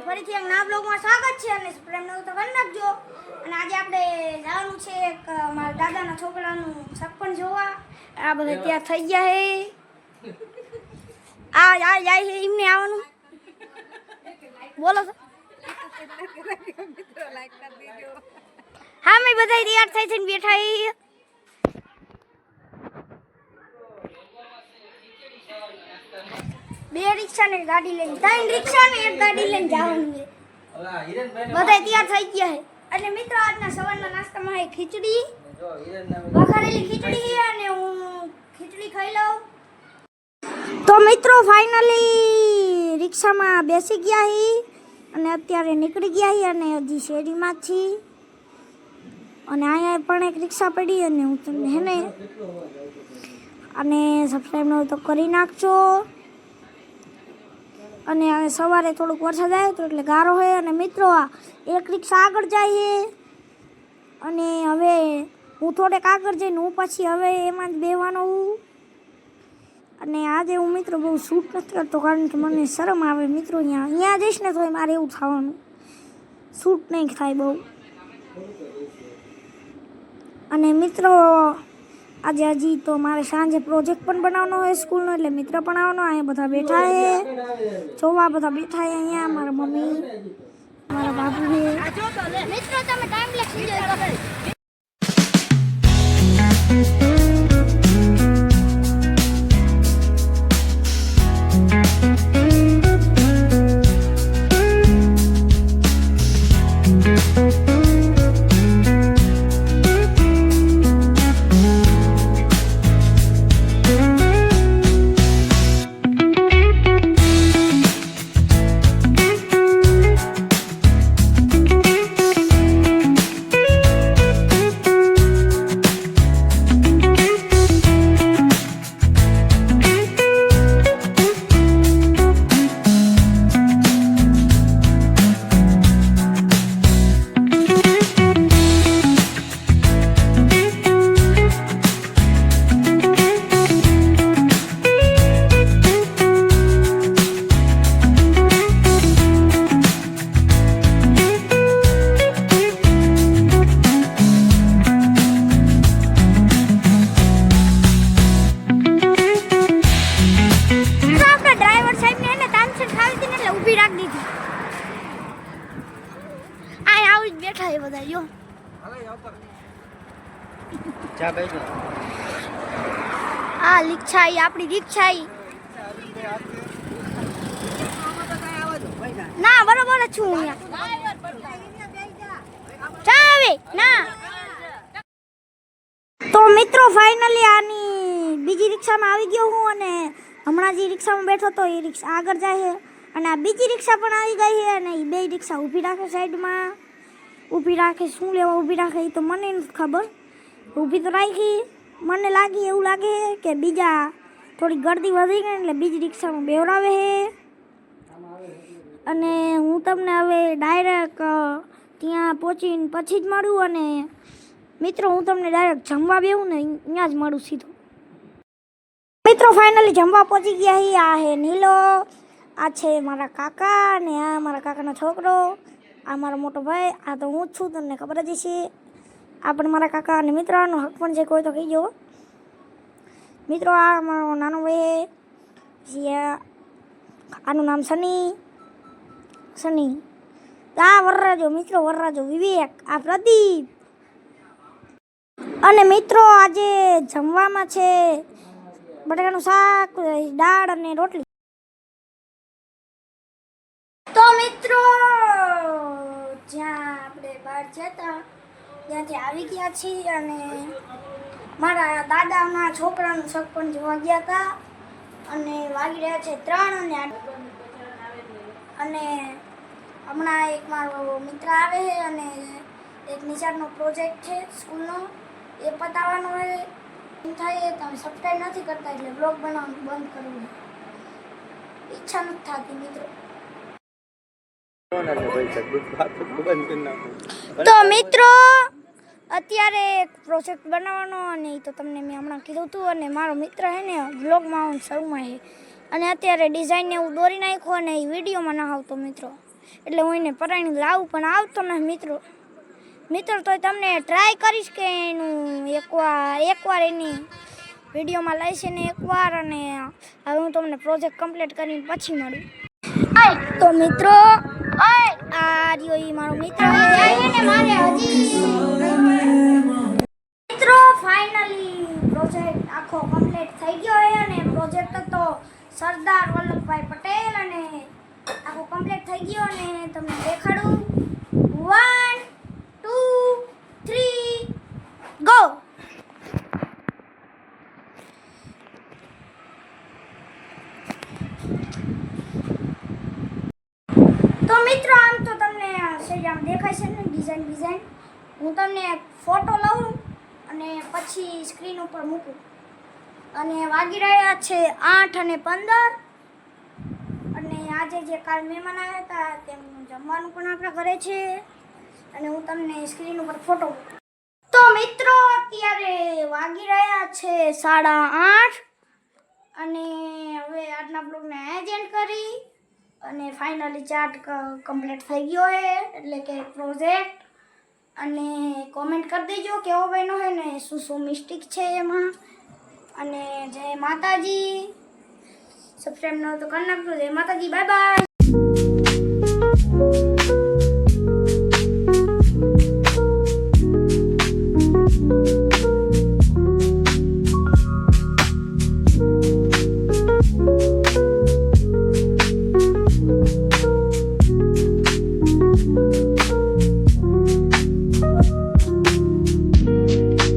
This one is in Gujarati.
અને ફરીથી એક નવા બ્લોગમાં સ્વાગત છે અને પ્રેમ નવું તો કરી નાખજો. અને આજે આપણે જવાનું છે એક મારા દાદાના છોકરાનું સગપણ જોવા. આ બધા ત્યાં થઈ ગયા હે. આ આ જાય છે એમને આવવાનું. બોલો હા મેં બધા તૈયાર થઈ થઈને બેઠા હે બે રિક્ષા ને ગાડી લઈને ત્રણ રિક્ષા ને એક ગાડી લઈને જવાનું છે બધા તૈયાર થઈ ગયા છે. અને મિત્રો આજના સવારના નાસ્તામાં છે ખીચડી. વઘારેલી ખીચડી અને હું ખીચડી ખાઈ લઉં. તો મિત્રો ફાઇનલી રિક્ષામાં બેસી ગયા હી અને અત્યારે નીકળી ગયા હી અને હજી શેરીમાં છી અને અહીંયા પણ એક રિક્ષા પડી અને હું તમને હે ને અને સબસ્ક્રાઈબ ન હોય તો કરી નાખજો. અને સવારે થોડુંક વરસાદ આવ્યો તો એટલે ગારો હોય અને મિત્રો આ એક રિક્ષા આગળ છે અને હવે હું થોડેક આગળ જઈને હું પછી હવે એમાં જ બેવાનો હું. અને આજે હું મિત્રો બહુ શૂટ નથી કરતો કારણ કે મને શરમ આવે મિત્રો અહીંયા. અહીંયા જઈશ ને તો મારે એવું થવાનું. શૂટ નહીં થાય બહુ. અને મિત્રો આજે હજી તો મારે સાંજે પ્રોજેક્ટ પણ બનાવવાનો હોય સ્કૂલનો એટલે મિત્ર પણ આવવાનો, અહીંયા બધા બેઠા છે. જોવા બધા બેઠા છે અહીંયા, મારા મમ્મી, મારા બાપુ મિત્રો, તમે ટાઈમ લેક્સ ઊભી રાખી દીધી આ આવી જ બેઠા છે બધા જો ચા ભાઈ આ રિક્ષા ઈ આપણી રિક્ષા ઈ ના બરોબર જ છું હું અહીંયા। ચા આવે ના તો મિત્રો ફાઇનલી આની બીજી રિક્ષામાં આવી ગયો હું અને હમણાં જે રિક્ષામાં બેઠો તો એ રિક્ષા આગળ જાય છે. અને આ બીજી રિક્ષા પણ આવી ગઈ છે અને એ બે રિક્ષા ઊભી રાખે સાઈડમાં. ઊભી રાખે, શું લેવા ઊભી રાખે એ તો મને નથી ખબર. ઊભી તો રાખી, મને લાગી, એવું લાગે કે બીજા થોડી ગરદી વધી ગઈ એટલે બીજી રિક્ષામાં બેવડાવે છે. અને હું તમને હવે ડાયરેક્ટ ત્યાં પહોંચીને પછી જ મળું અને મિત્રો, હું તમને ડાયરેક્ટ જમવા બેહું ને અહીંયા જ મળું સીધું. મિત્રો ફાઇનલી જમવા પહોંચી ગયા હી આ હે નીલો. આ છે મારા કાકા ને આ મારા કાકાનો છોકરો, આ મારો મોટો ભાઈ, આ તો હું જ છું, તમને ખબર જ છે આ પણ મારા કાકા અને મિત્રનો હક પણ છે, કોઈ તો કહી જવો મિત્રો, આ મારો નાનો ભાઈ પછી આનું નામ સની. સની. આ વરરાજો, મિત્રો, વરરાજો વિવેક, આ પ્રદીપ. અને મિત્રો, આજે જમવામાં છે બટાકાનું શાક, દાળ અને રોટલી તો મિત્રો જ્યાં આપણે બહાર જતા ત્યાંથી આવી ગયા છીએ અને મારા દાદાના છોકરાનું સગપણ પણ જોવા ગયા હતા અને વાગી રહ્યા છે ત્રણ અને. અને હમણાં એક મારો મિત્ર આવે છે અને એક નિશાળનો પ્રોજેક્ટ છે સ્કૂલનો. એ પતાવવાનો હોય. એમ થાય તમે સબસ્ક્રાઈબ નથી કરતા એટલે બ્લોગ બનાવવાનું બંધ કરવું. ઈચ્છા નથી થતી મિત્રો. તો મિત્રો, અત્યારે એક પ્રોજેક્ટ બનાવવાનો અને એ તો તમને મેં હમણાં કીધું હતું અને મારો મિત્ર છે ને બ્લોગમાં હું શરૂમાં છે. અને અત્યારે ડિઝાઇનને હું દોરી નાખ્યો અને એ વિડીયોમાં ના આવતો મિત્રો. એટલે હું એને પરાણી લાવું, પણ આવતો ને મિત્રો. મિત્રો તો તમને ટ્રાય કરીશ કે એનું એકવાર એકવાર એની વિડીયોમાં લઈશ ને એકવાર અને હવે હું તમને પ્રોજેક્ટ કમ્પ્લીટ કરીને પછી મળું. તો મિત્રો આ રહ્યો ઈ મારો મિત્ર ને મારે હજી મિત્રો ફાઇનલી પ્રોજેક્ટ આખો કમ્પ્લીટ થઈ ગયો છે અને પ્રોજેક્ટ તો સરદાર વલ્લભભાઈ પટેલ અને આખો કમ્પ્લીટ થઈ ગયો અને તમને દેખાડું વન ટુ થ્રી ગો તો મિત્રો આમ તો તમને સેજ આમ દેખાય છે ને ડિઝાઇન ડિઝાઇન હું તમને ફોટો લઉં અને પછી સ્ક્રીન ઉપર મૂકું. અને વાગી રહ્યા છે આઠ અને પંદર. અને આજે જે કાલ મહેમાન આવ્યા હતા, તેમનું જમવાનું પણ આપણા ઘરે છે. અને હું તમને સ્ક્રીન ઉપર ફોટો. તો મિત્રો, અત્યારે વાગી રહ્યા છે સાડા આઠ. અને હવે આજના બ્લોગને એજ એન્ડ કરી. અને ફાઇનલી ચાર્ટ કમ્પ્લીટ થઈ ગયો છે એટલે કે પ્રોજેક્ટ અને કોમેન્ટ કરી દેજો કેવો બન્યો છે ને, શું શું મિસ્ટેક છે એમાં. અને જય માતાજી. સબસ્ક્રાઈબ ન તો કરી નાખજો. જય માતાજી. Bye bye